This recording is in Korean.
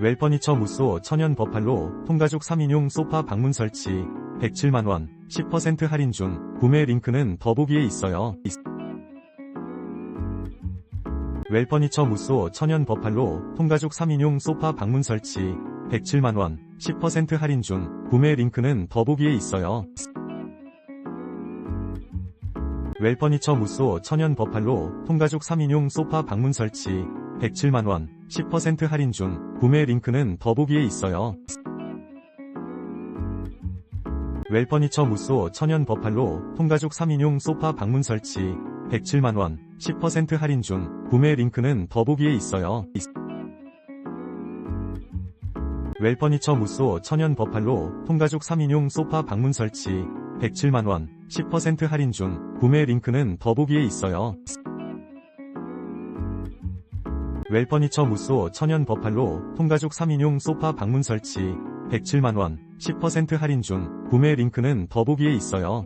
웰퍼니처 무쏘 천연 버팔로 통가죽 3인용 소파 방문 설치 107만원 10% 할인 중 구매 링크는 더보기에 있어요. 웰퍼니처 무쏘 천연 버팔로 통가죽 3인용 소파 방문 설치 107만원 10% 할인 중 구매 링크는 더보기에 있어요. 웰퍼니처 무쏘 천연 버팔로 통가죽 3인용 소파 방문 설치 107만원 10% 할인 중 구매 링크는 더보기에 있어요. 웰퍼니처 무쏘 천연 버팔로 통가죽 3인용 소파 방문 설치 107만원 10% 할인 중 구매 링크는 더보기에 있어요. 웰퍼니처 무쏘 천연 버팔로 통가죽 3인용 소파 방문 설치 107만원 10% 할인 중 구매 링크는 더보기에 있어요. 웰퍼니처 무쏘 천연 버팔로 통가죽 3인용 소파 방문 설치 107만원 10% 할인 중 구매 링크는 더보기에 있어요.